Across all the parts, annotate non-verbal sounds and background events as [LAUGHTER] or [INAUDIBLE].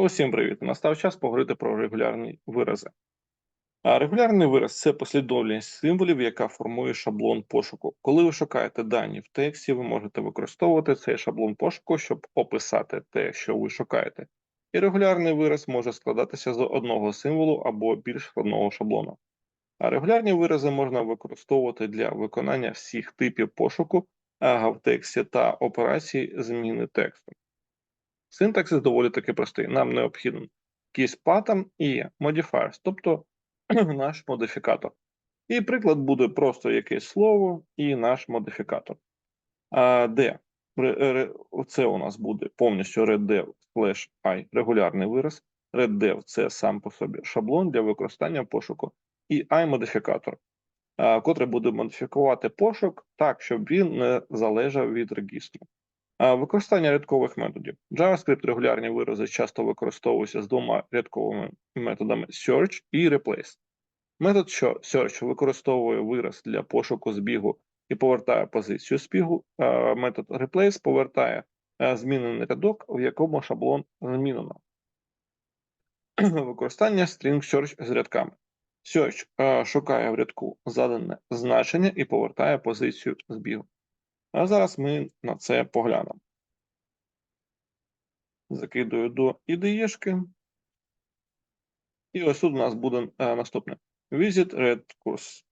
Усім привіт! Настав час поговорити про регулярні вирази. А регулярний вираз це послідовність символів, яка формує шаблон пошуку. Коли ви шукаєте дані в тексті, ви можете використовувати цей шаблон пошуку, щоб описати те, що ви шукаєте. І регулярний вираз може складатися з одного символу або більш складного шаблону. А регулярні вирази можна використовувати для виконання всіх типів пошуку в тексті та операцій зміни тексту. Синтаксис доволі таки простий. Нам необхіден keys pattern і modifiers, тобто [CLEARS THROAT] наш модифікатор. І приклад буде просто якесь слово і наш модифікатор. А, Де це у нас буде повністю reddef slash i регулярний вираз. reddef – це сам по собі шаблон для використання пошуку, і i-модифікатор, котрий буде модифікувати пошук так, щоб він не залежав від регістру. Використання рядкових методів. JavaScript регулярні вирази часто використовуються з двома рядковими методами search і replace. Метод search використовує вираз для пошуку збігу і повертає позицію збігу. Метод replace повертає змінений рядок, в якому шаблон змінено. [CLEARS THROAT] Використання string search з рядками. Search шукає в рядку задане значення і повертає позицію збігу. А зараз ми на це поглянемо. Закидую до ідеєшки. І ось тут у нас буде е, наступне: Visit Red Course.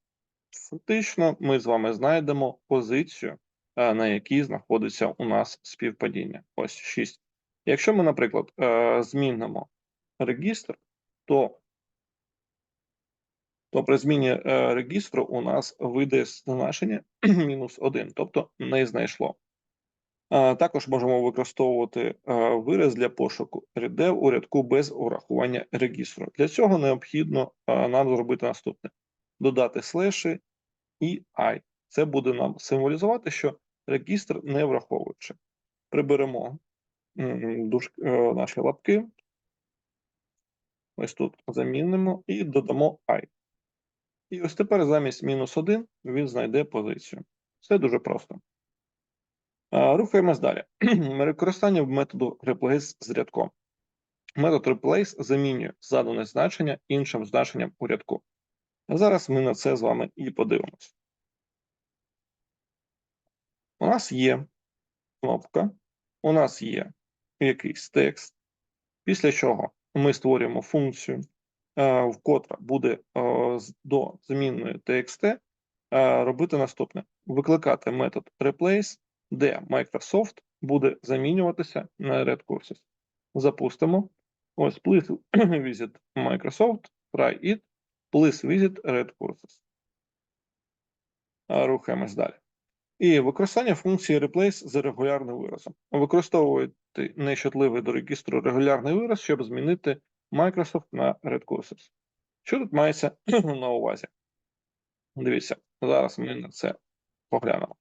Фактично, ми з вами знайдемо позицію, е, на якій знаходиться у нас співпадіння. Ось 6. Якщо ми, наприклад, е, змінимо регістр, то то при зміні е, регістру у нас вийде значення [CLEARS THROAT] мінус 1, тобто не знайшло. Також можемо використовувати е, вираз для пошуку redev у рядку без урахування регістру. Для цього необхідно е, нам зробити наступне: додати слеші і I. Це буде нам символізувати, що регістр не враховуючи. Приберемо наші лапки. Ось тут замінимо і додамо I. І ось тепер замість мінус 1 він знайде позицію. Все дуже просто. Рухаємось далі. [CLEARS THROAT] Використання методу replace з рядком. Метод replace замінює задане значення іншим значенням у рядку. А зараз ми на це з вами і подивимось. У нас є кнопка, у нас є якийсь текст, після чого ми створюємо функцію, вкотре буде е, до змінної TXT е, робити наступне: викликати метод replace, де Microsoft буде замінюватися на Red Courses. Запустимо. Ось please [COUGHS] visit Microsoft, try it, please visit Red Courses. Рухаємось далі. І використання функції replace з регулярним виразом. Використовуйте нещотливий до регістру регулярний вираз, щоб змінити Microsoft на Red Courses. Що тут мається [CLEARS THROAT] на увазі? Дивіться, зараз ми на це поглянемо.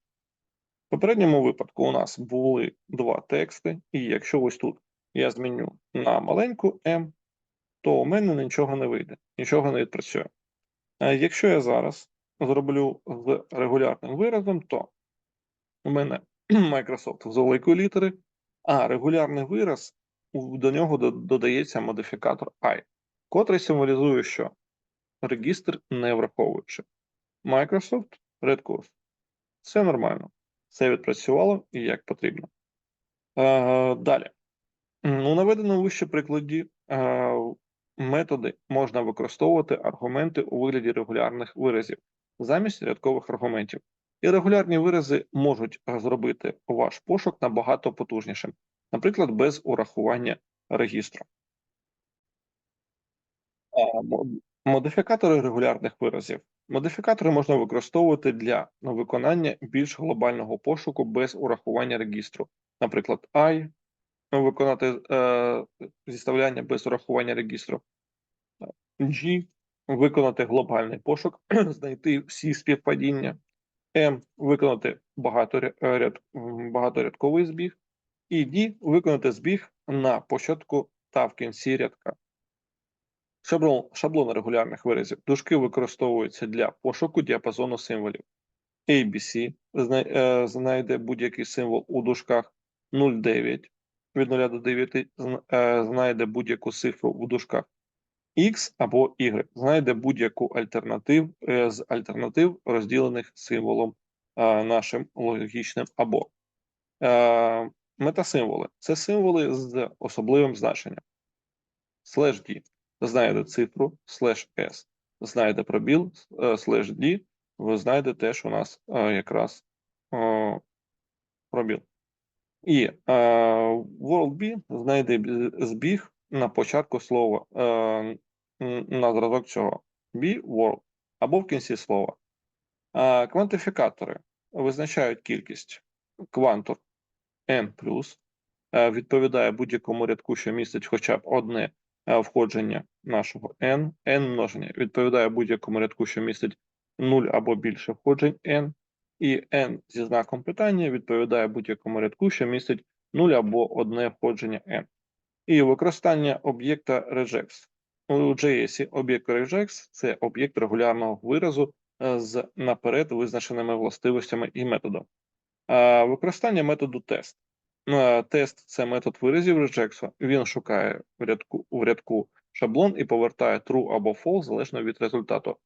В попередньому випадку у нас були два тексти, і якщо ось тут я зміню на маленьку m, то у мене нічого не вийде, нічого не відпрацює. Якщо я зараз зроблю з регулярним виразом, то у мене [CLEARS THROAT] Microsoft з великої літери, а регулярний вираз до нього додається модифікатор I, котрий символізує, що регістр не враховуючи. Microsoft Red Course. Все нормально. Все відпрацювало і як потрібно. Е, Далі. У наведеному вище прикладі е, методи можна використовувати аргументи у вигляді регулярних виразів замість рядкових аргументів. І регулярні вирази можуть зробити ваш пошук набагато потужнішим наприклад, без урахування регістру. Модифікатори регулярних виразів. Модифікатори можна використовувати для виконання більш глобального пошуку без урахування регістру. Наприклад, I, виконати е, зіставляння без урахування регістру, G, виконати глобальний пошук, [CLEARS THROAT] знайти всі співпадіння, M, виконати багаторяд, багаторядковий збіг, і D виконати збіг на початку та в кінці рядка. Шаблон, шаблон регулярних виразів. Дужки використовуються для пошуку діапазону символів. ABC е, знайде будь-який символ у дужках 0,9. від 0 до 9 е, знайде будь-яку цифру в дужках X або Y, знайде будь-яку альтернатив е, з альтернатив, розділених символом нашим логічним або. Метасимволи це символи з особливим значенням. Слеш D знайде цифру, слеш S знайде пробіл, е, слеш D, ви знайдете теж у нас е, якраз пробіл. І е, WorldB знайде збіг на початку слова на зразок цього B world або в кінці слова. Квантифікатори визначають кількість квантур n е, відповідає будь-якому рядку, що містить хоча б одне е, входження нашого n, n множення відповідає будь-якому рядку, що містить 0 або більше входжень n, і n зі знаком питання відповідає будь-якому рядку, що містить 0 або одне входження n. І використання об'єкта regex. У JS об'єкт regex – це об'єкт регулярного виразу е, з наперед визначеними властивостями і методом. Використання методу тест. Е, Тест це метод виразів regex. Він шукає в рядку, в рядку шаблон і повертає true або false залежно від результату.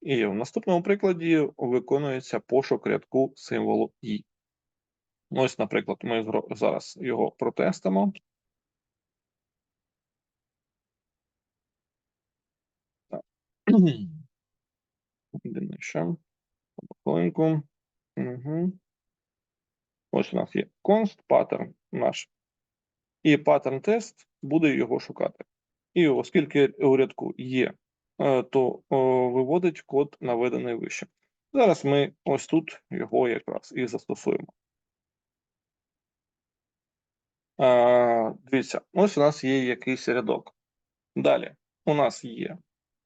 І в наступному прикладі виконується пошук рядку символу «і». Ось, наприклад, ми зараз його протестимо. Так. Єдине що. Угу. Ось у нас є const pattern наш. І pattern тест буде його шукати. І оскільки у рядку є, е, то виводить код, наведений вище. Зараз ми ось тут його якраз і застосуємо. Дивіться, ось у нас є якийсь рядок. Далі у нас є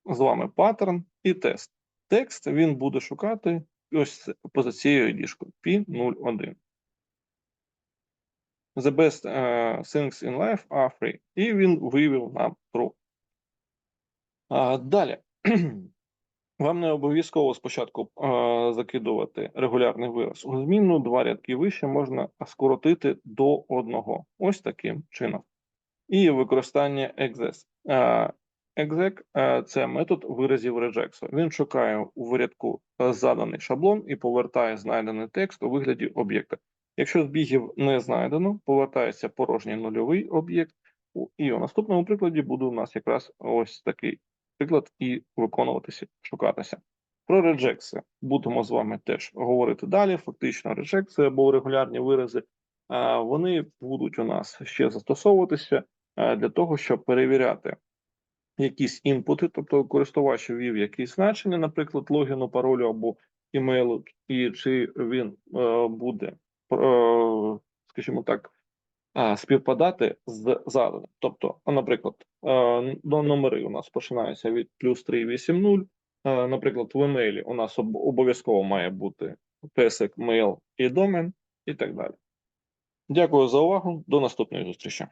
з вами паттерн і тест. Текст він буде шукати ось поза цією діжкою P01. The best е, things in life are free. І він виявив нам true. Далі. [CLEARS THROAT] Вам не обов'язково спочатку е, закидувати регулярний вираз. У змінну два рядки вище можна скоротити до одного. Ось таким чином. І використання exec. Е, exec це метод виразів реджексу. Він шукає у рядку е, заданий шаблон і повертає знайдений текст у вигляді об'єкта. Якщо збігів не знайдено, повертається порожній нульовий об'єкт. І у наступному прикладі буде у нас якраз ось такий приклад і виконуватися, шукатися. Про реджекси будемо з вами теж говорити далі. Фактично, реджекси або регулярні вирази, вони будуть у нас ще застосовуватися для того, щоб перевіряти якісь інпути, тобто користувач ввів якісь значення, наприклад, логіну, паролю або імейлу, і чи він е, буде, скажімо так, співпадати з заданим. Тобто, наприклад, е, ну, номери у нас починаються від плюс 380. Е, Наприклад, в емейлі у нас обов'язково має бути песик, мейл і домен, і так далі. Дякую за увагу. До наступної зустрічі.